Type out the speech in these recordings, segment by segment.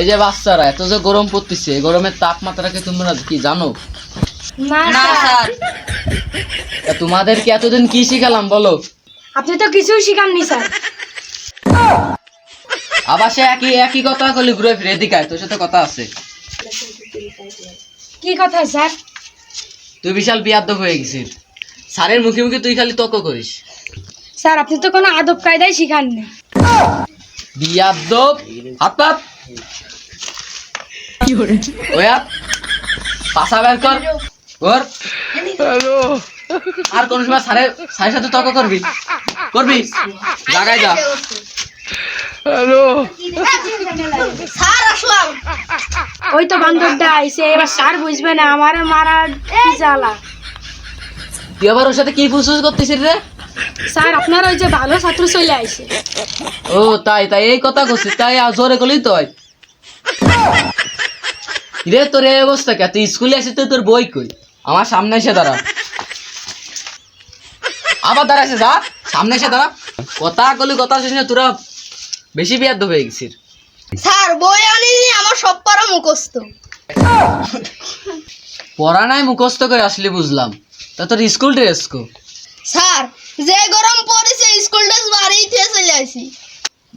এই যে বাচ্চারা এত যে গরম পড়তেছে গরমের তাপমাত্রা কি তোমরা কি জানো? না স্যার। তোমাদেরকে এতদিন কি শিখালাম বলো? আপনি তো কিছুই শিখাননি স্যার। আবার সে একই একই কথা করলি ঘুরে ফিরে এদিকে তোর সাথে কথা আছে। কি কথা স্যার? তুই বিশাল বিয়াদ্দ হয়ে গেছিস। স্যারের মুখে মুখে তুই খালি তর্ক করিস। স্যার আপনি তো কোনো আদব কায়দাই শিখাননি। বিয়াদ্দ হাত পাত ওয়া পাশা বের কর কর। আর কোন সময় স্যারের স্যারের সাথে তর্ক করবি? করবি? জাগায় যা। ওই তো বান্ধবটা আইসে এবার স্যার বুঝবে না আমারে মারা জ্বালা। তুই আবার ওর সাথে কি ফুসফুস করতেছিস রে? স্যার আপনার ওই যে ভালো ছাত্র চলে ও তাই তাই এই কথা তাই আর জোরে করলি তো রে তোর এই অবস্থা কে? তুই স্কুলে আসিস তুই তোর বই কই? আমার সামনে এসে দাঁড়া। আবার দাঁড়াইছে যা সামনে এসে দাঁড়া। কথা কলি কথা শুনে তোরা বেশি বিয়াদ্দ হয়ে গেছিস। স্যার বই আনিনি আমার সব পারা মুখস্থ। পড়া নাই মুখস্থ করে আসলে বুঝলাম। তা তোর স্কুল ড্রেস কো স্যার যে গরম পড়েছে স্কুল ড্রেস বাড়ি থেকে চলে আসি।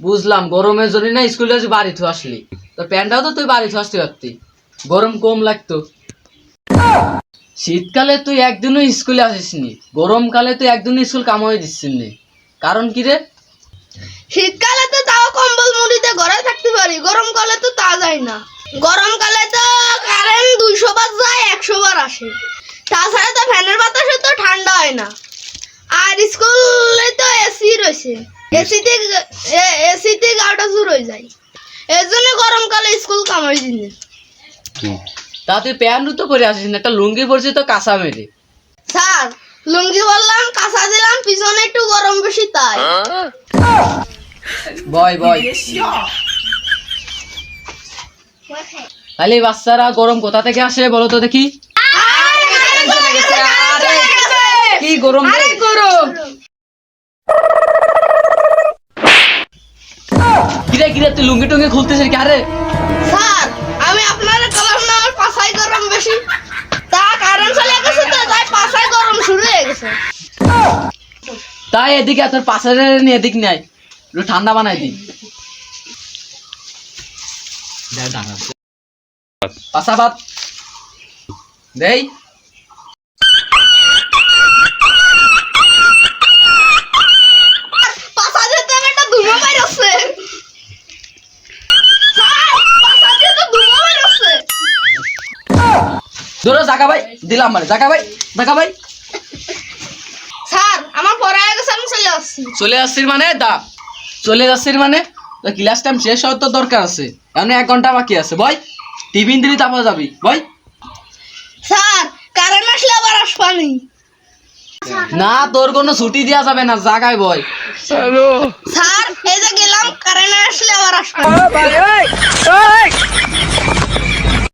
বুঝলাম গরমের জন্য না স্কুলে আসি বাড়ি থু আসলি। তোর প্যান্টটাও তো তুই বাড়ি থু আসতে পারতি। গরম কম লাগতো। শীতকালে তুই একদিনও স্কুলে আসিসনি। গরমকালে তুই একদিনও স্কুল কামাই দিচ্ছিস নি কারণ কি রে? শীতকালে তো তাও কম্বল মুড়িতে ঘরে থাকতে পারি গরমকালে তো তা যায় না। গরমকালে তো কারেন্ট দুইশো বার যায় একশো বার আসে। তাছাড়া তো ফ্যানের বাতাসে তো ঠান্ডা হয় না আর স্কুলে তো রয়েছে এসিতে এসিতে গাটা জোর হয়ে যায় এর জন্য গরমকালে স্কুল কামাই দিনে তা তুই প্যান্ট তো করে আসিস না একটা লুঙ্গি পরছিস তো কাঁচা মেরে স্যার লুঙ্গি বললাম কাঁচা দিলাম পিছনে একটু গরম বেশি তাই বয় বয় তাহলে বাচ্চারা গরম কোথা থেকে আসে বলো তো দেখি কি গরম? গরম কিরে কিরে তুই লুঙ্গি টুঙ্গি খুলতেছিস কি আরে? স্যার আমি আপনার কলাম না আমার পাশায় গরম বেশি। তা কারেন্ট চলে গেছে তো তাই পাশায় গরম শুরু হয়ে গেছে। তাই এদিকে তোর পাশের নিয়ে এদিক নাই একটু ঠান্ডা বানাই দি পাশা দেই। ধরো জাগা ভাই দিলাম মানে জাগা ভাই জাগা ভাই। স্যার আমার পড়া হয়ে গেছে আমি চলে আসছি। চলে আসছিস মানে? দা চলে যাচ্ছিস মানে? ক্লাস টাইম শেষ হওয়ার তো দরকার আছে। এক ঘণ্টা বাকি আছে। বই টিফিন দিলি তারপর যাবি। বই স্যার কারেন্ট আসলে আবার আসবানি না। তোর কোনো ছুটি দেওয়া যাবে না জাগায় বই স্যার এই যে গেলাম কারেন্ট আসলে আবার আসবানি